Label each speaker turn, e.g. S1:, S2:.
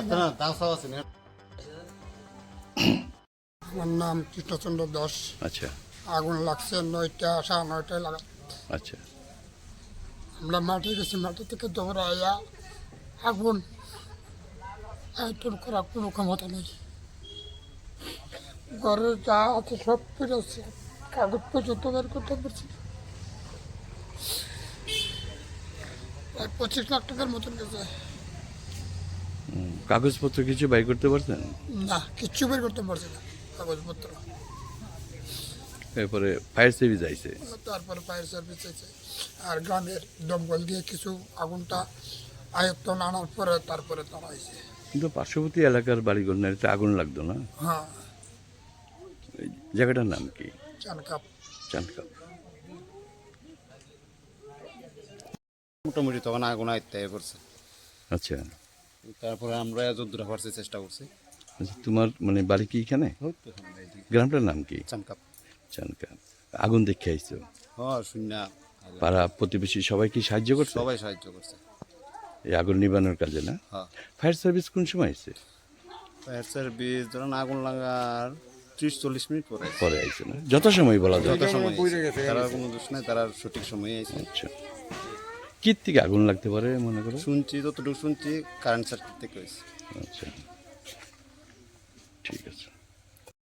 S1: আপনার দাম সব আছে
S2: আমার নাম কৃষ্ণচন্দ্র দাস।
S3: আচ্ছা।
S2: আগুন লাগছে নয়টা সাড়ে নয়টায় লাগা।
S3: আচ্ছা।
S2: আমরা মাঠে গেছি মাঠে থেকে দৌড়াইয়া আগুন আয়তন করার কোনো ক্ষমতা নেই। ঘরে যা আছে সব পেরেছে কাগজ পর্যন্ত বের করতে পারছি। পঁচিশ লাখ টাকার মতন গেছে।
S3: কাগজপত্র কিছু বাই করতে পারতেন
S2: না কিচ্ছু বের করতে পারছি না। কাগজপত্র।
S3: এরপরে ফায়ার সার্ভিস আইছে।
S2: তারপরে ফায়ার সার্ভিস আছে আর গ্রামের দমকল দিয়ে কিছু আগুনটা আয়ত্তন আনার পরে তারপরে তারা আইছে।
S3: কিন্তু পার্শ্ববর্তী এলাকার বাড়িঘর নারীতে আগুন লাগতো না?
S2: হ্যাঁ।
S3: জায়গাটার নাম কি?
S2: চান কাপ
S3: চানকাপ।
S1: মোটামুটি তখন আগুন আয়ত্তে করছে।
S3: আচ্ছা।
S1: তারপরে আমরা যদ্দূর পারছি চেষ্টা করছি।
S3: আচ্ছা তোমার মানে বাড়ি কি এখানে? গ্রামটার নাম কি? চানকাপ। আগুন দেখে আইছো?
S1: হ্যাঁ শূন্য
S3: পাড়া প্রতিবেশী সবাই কি সাহায্য করছে?
S1: সবাই সাহায্য করছে।
S3: এই আগুন নিবানোর কাজে না?
S1: হ্যাঁ।
S3: ফায়ার সার্ভিস কোন সময় আইছে?
S1: ফায়ার সার্ভিস ধরুন আগুন লাগার ত্রিশ চল্লিশ মিনিট পরে
S3: পরে আইছে না? যত সময় বলা যায়।
S1: যত সময়। তারা কোনো দোষ নাই তারা সঠিক সময়ে আইছে।
S3: আচ্ছা। কি থেকে আগুন লাগতে পারে মনে করো?
S1: শুনছি যতটুকু শুনছি কারেন্ট সার্কিট থেকে হয়েছে।
S3: আচ্ছা। আছে